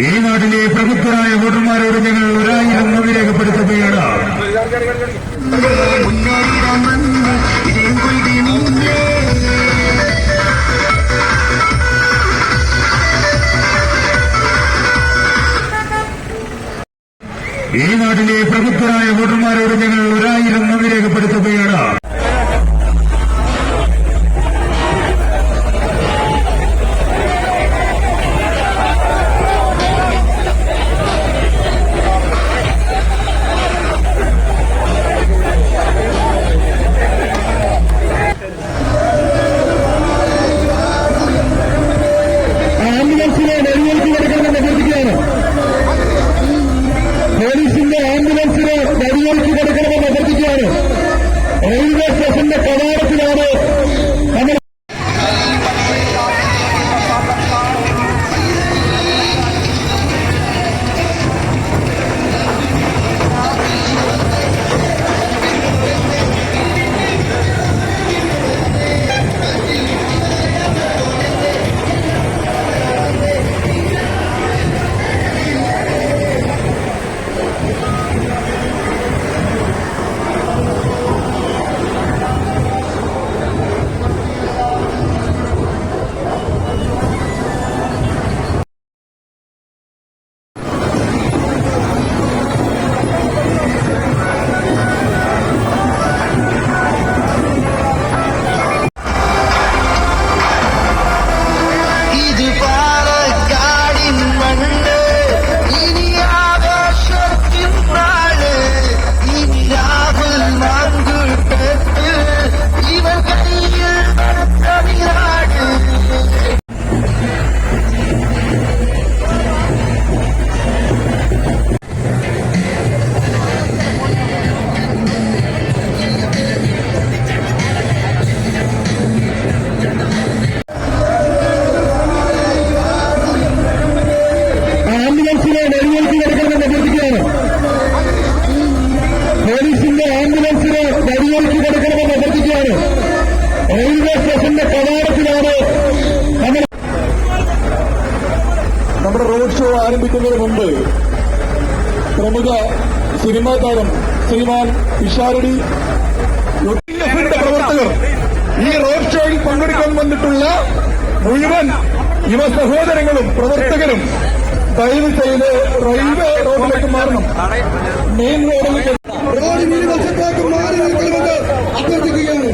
ഈ നാട്ടിലെ പ്രമുഖരായ വോട്ടർമാരോട് ഞങ്ങൾ ഒരായിരം നന്ദി രേഖപ്പെടുത്തുകയാണ്. ഈ നാട്ടിലെ പ്രമുഖരായ വോട്ടർമാരോട് ഞങ്ങൾ ഒരായിരം നന്ദി രേഖപ്പെടുത്തുകയാണ്. ആരംഭിക്കുന്നതിന് മുമ്പ് പ്രമുഖ സിനിമാ താരം ശ്രീമാൻ വിഷാരടി യുടെ പ്രവർത്തകർ ഈ റോഡ് ഷോയിൽ പങ്കെടുക്കാൻ വന്നിട്ടുള്ള മുഴുവൻ യുവ സഹോദരങ്ങളും പ്രവർത്തകരും ദയവ് ചെയ്ത് റെയിൽവേ റോഡിലേക്ക് മാറണം. മെയിൻ റോഡിലേക്ക് റോഡിന് വശത്തേക്ക് മാറി നിൽക്കുന്നത് അഭ്യർത്ഥിക്കുകയാണ്.